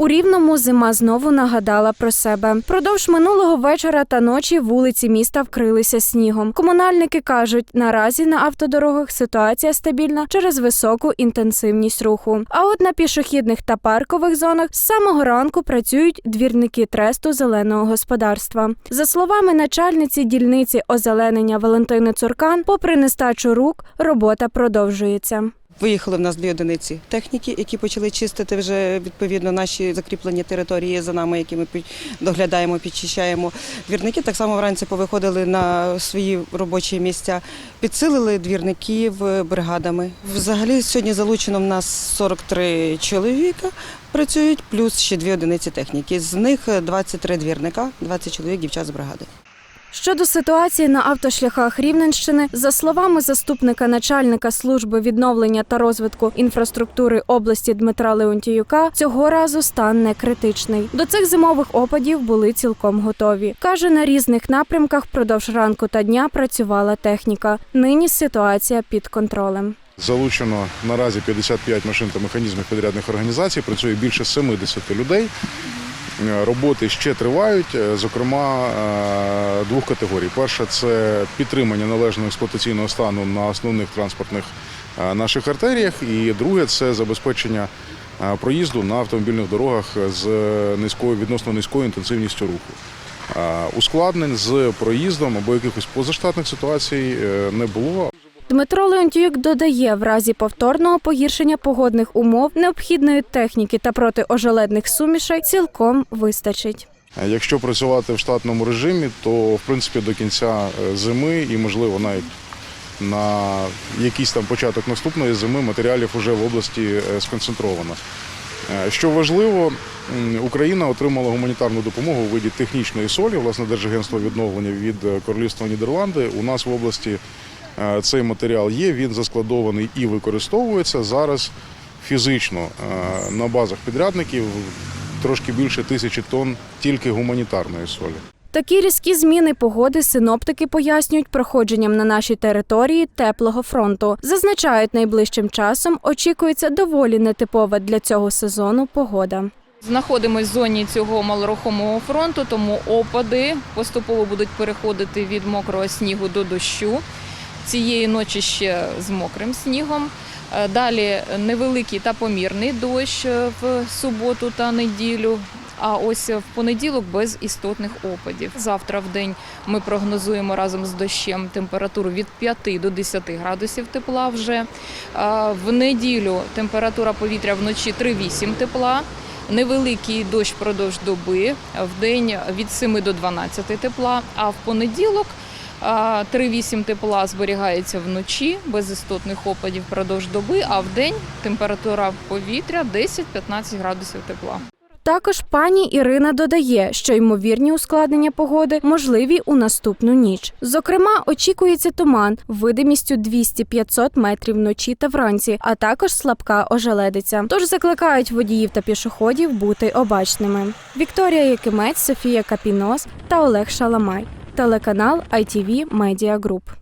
У рівному зима знову нагадала про себе. Продовж минулого вечора та ночі вулиці міста вкрилися снігом. Комунальники кажуть, наразі на автодорогах ситуація стабільна через високу інтенсивність руху. А от на пішохідних та паркових зонах з самого ранку працюють двірники тресту зеленого господарства. За словами начальниці дільниці озеленення Валентини Цуркан, попри нестачу рук, робота продовжується. Виїхали в нас дві одиниці техніки, які почали чистити вже відповідно наші закріплені території за нами, які ми доглядаємо, підчищаємо. Двірники так само вранці повиходили на свої робочі місця, підсилили двірників бригадами. Взагалі сьогодні залучено в нас 43 чоловіка. Працюють плюс ще дві одиниці техніки. З них е, 23 двірника, 20 чоловік дівчат з бригади. Щодо ситуації на автошляхах Рівненщини, за словами заступника начальника служби відновлення та розвитку інфраструктури області Дмитра Леонтіюка, цього разу стан не критичний. До цих зимових опадів були цілком готові. каже, на різних напрямках впродовж ранку та дня працювала техніка. Нині ситуація під контролем. Залучено наразі 55 машин та механізмів підрядних організацій. Працює більше 70 людей. Е, Роботи ще тривають, е, зокрема е, двох категорій. Перша це підтримання належного експлуатаційного стану на основних транспортних наших артеріях. І друге це забезпечення проїзду на автомобільних дорогах з низькою відносно низькою інтенсивністю руху. Ускладнень з проїздом або якихось позаштатних ситуацій не було. Дмитро Леонтіюк додає, в разі повторного погіршення погодних умов необхідної техніки та протиожеледних сумішей цілком вистачить. Якщо працювати в штатному режимі, то в принципі до кінця е, зими і можливо навіть на якийсь там початок наступної зими матеріалів вже в області е, сконцентровано. Е, Що важливо, Україна отримала гуманітарну допомогу у виді технічної солі, власне, Держагентство відновлення від Королівства Нідерланди. У нас в області цей матеріал є, він заскладований і використовується зараз фізично е, на базах підрядників трошки більше тисячі тонн тільки гуманітарної солі. Такі різкі зміни погоди синоптики пояснюють проходженням на нашій території теплого фронту. Зазначають, найближчим часом очікується доволі нетипова для цього сезону погода. Знаходимось в зоні цього малорухомого фронту, тому опади поступово будуть переходити від мокрого снігу до дощу. Цієї ночі ще з мокрим снігом. Е, Далі невеликий та помірний дощ е, в суботу та неділю. А ось в понеділок без істотних опадів. Завтра в день ми прогнозуємо разом з дощем температуру від 5 до 10 градусів тепла вже. В неділю температура повітря вночі 3-8 тепла. Невеликий дощ впродовж доби, в день від 7 до 12 тепла, а в понеділок 3-8 тепла зберігається вночі без істотних опадів впродовж доби, а в день температура повітря 10-15 градусів тепла. Також пані Ірина додає, що ймовірні ускладнення погоди можливі у наступну ніч. Зокрема, очікується туман видимістю 200-500 метрів вночі та вранці, а також слабка ожеледиця. Тож закликають водіїв та пішоходів бути обачними. Вікторія Якимець, Софія Капінос та Олег Шаламай. Телеканал ITV Media Group.